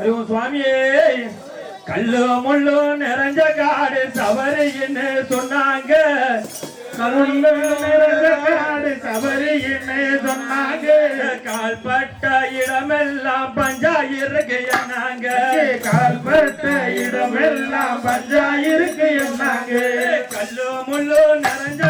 அறிவோம் சுவாமியே கல்லு முள்ளு நிறைஞ்ச காடு சபரின்னு சொன்னாங்க. கல்லு நிறைஞ்ச காடு சபரின்னு சொன்னாங்க. கால்பட்ட இடமெல்லாம் பஞ்சாயிருக்கு கால்பட்ட இடமெல்லாம் பஞ்சாயிருக்கு என்னாங்க. கல்லு முள்ளு நிறைஞ்ச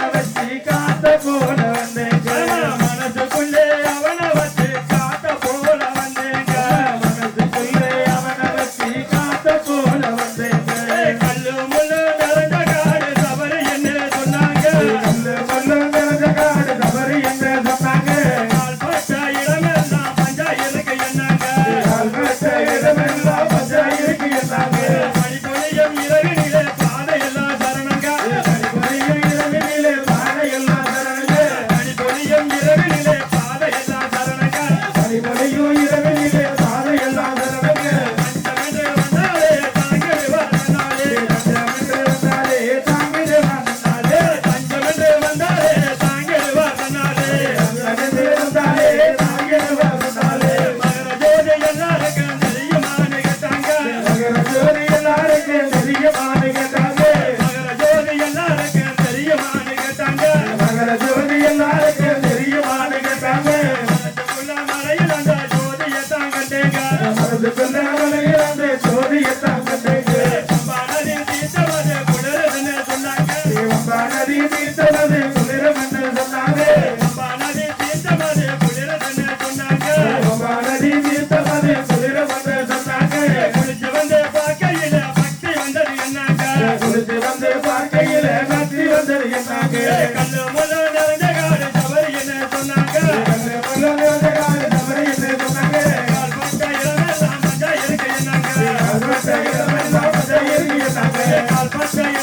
i'll say